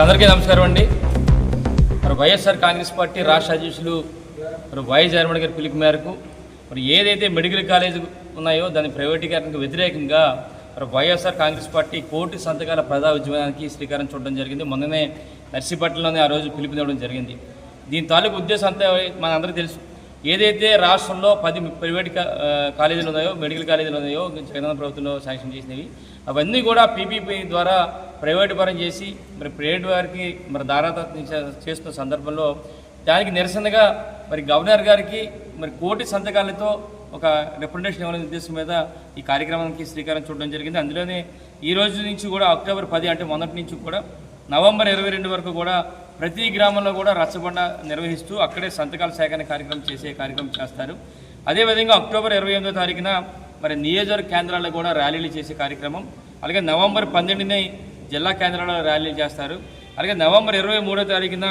మరి అందరికీ నమస్కారం అండి. మరి వైఎస్ఆర్ కాంగ్రెస్ పార్టీ రాష్ట్ర అధ్యక్షులు మరి వైఎస్ జగన్మోహన్ గారి పిలుపు మేరకు మరి ఏదైతే మెడికల్ కాలేజ్ ఉన్నాయో దాని ప్రైవేటీకరణకు వ్యతిరేకంగా మరి వైఎస్ఆర్ కాంగ్రెస్ పార్టీ కోటి సంతకాల ప్రజా ఉద్యమానికి శ్రీకారం చూడడం జరిగింది. మొన్ననే నర్సీపట్నంలోనే ఆ రోజు పిలుపునివ్వడం జరిగింది. దీని తాలూకు ఉద్దేశం అంతా మనందరికీ తెలుసు. ఏదైతే రాష్ట్రంలో పది ప్రైవేట్ కాలేజీలు ఉన్నాయో మెడికల్ కాలేజీలు ఉన్నాయో జగన్ ప్రభుత్వంలో శాంక్షన్ చేసినవి అవన్నీ కూడా పీపీపీ ద్వారా ప్రైవేట్ పరం చేసి మరి ప్రైవేట్ వారికి మరి దారాదత్తం చేస్తున్న సందర్భంలో దానికి నిరసనగా మరి గవర్నర్ గారికి మరి కోటి సంతకాలతో ఒక రిప్రజెంటేషన్ ఇవ్వాలనే ఉద్దేశం మీద ఈ కార్యక్రమానికి శ్రీకారం చూడడం జరిగింది. అందులోనే ఈ రోజు నుంచి కూడా అక్టోబర్ పది అంటే మొదటి నుంచి కూడా నవంబర్ ఇరవై రెండు వరకు కూడా ప్రతి గ్రామంలో కూడా రచ్చబండ నిర్వహిస్తూ అక్కడే సంతకాల సేకరణ కార్యక్రమం చేసే కార్యక్రమం చేస్తారు. అదేవిధంగా అక్టోబర్ ఇరవై ఎనిమిదో తారీఖున మరి నియోజకవర్గ కేంద్రాల్లో కూడా ర్యాలీలు చేసే కార్యక్రమం. అలాగే నవంబర్ పన్నెండుని జిల్లా కేంద్రాల్లో ర్యాలీలు చేస్తారు. అలాగే నవంబర్ ఇరవై మూడో తారీఖున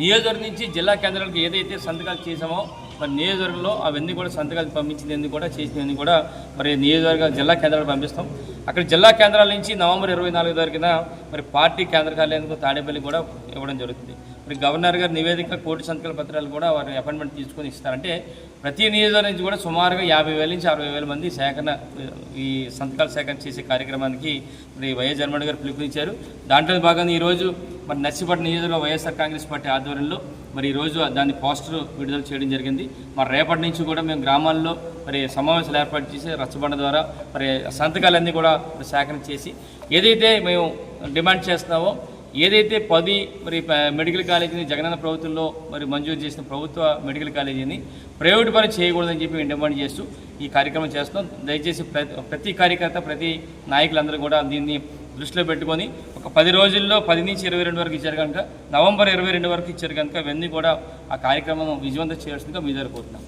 నియోజకవర్గం నుంచి జిల్లా కేంద్రాలకు ఏదైతే సంతకాలు చేసామో మరి నియోజకవర్గంలో అవన్నీ కూడా సంతకాలు పంపించినందుకు కూడా చేసినందుకు కూడా మరి నియోజకవర్గ జిల్లా కేంద్రాలకు పంపిస్తాం. అక్కడ జిల్లా కేంద్రాల నుంచి నవంబర్ ఇరవై నాలుగు తారీఖున మరి పార్టీ కేంద్ర కార్యాలయానికి తాడేపల్లి కూడా ఇవ్వడం జరుగుతుంది. మరి గవర్నర్ గారి నివేదిక కోటి సంతకాల పత్రాలు కూడా వారి అపాయింట్మెంట్ తీసుకొని ఇస్తారంటే ప్రతి నియోజకవర్గం నుంచి కూడా సుమారుగా యాభై వేల నుంచి అరవై వేల మంది సేకరణ ఈ సంతకాల సేకరణ చేసే కార్యక్రమానికి మరి వైఎస్ జగన్మోహన్ గారు పిలుపునిచ్చారు. దాంట్లో భాగంగా ఈరోజు మరి నర్సీపట్నం నియోజకవర్గ వైఎస్ఆర్ కాంగ్రెస్ పార్టీ ఆధ్వర్యంలో మరి ఈరోజు దాన్ని పోస్టర్ విడుదల చేయడం జరిగింది. మరి రేపటి నుంచి కూడా మేము గ్రామాల్లో మరి సమావేశాలు ఏర్పాటు చేసి రచ్చబండ ద్వారా మరి సంతకాలన్నీ కూడా సేకరణ చేసి ఏదైతే మేము డిమాండ్ చేస్తున్నామో ఏదైతే పది మరి మెడికల్ కాలేజీని జగనన్న ప్రభుత్వంలో మరి మంజూరు చేసిన ప్రభుత్వ మెడికల్ కాలేజీని ప్రైవేట్ పని చేయకూడదని చెప్పి మేము డిమాండ్ చేస్తూ ఈ కార్యక్రమం చేస్తున్నాం. దయచేసి ప్రతి ప్రతి కార్యకర్త ప్రతి నాయకులందరూ కూడా దీన్ని దృష్టిలో పెట్టుకొని ఒక పది రోజుల్లో పది నుంచి ఇరవై రెండు వరకు ఇచ్చారు కనుక నవంబర్ ఇరవై రెండు వరకు ఇచ్చారు కనుక ఇవన్నీ కూడా ఆ కార్యక్రమం విజయవంతం చేయాల్సిందిగా మీ దగ్గర కోరుతున్నాం.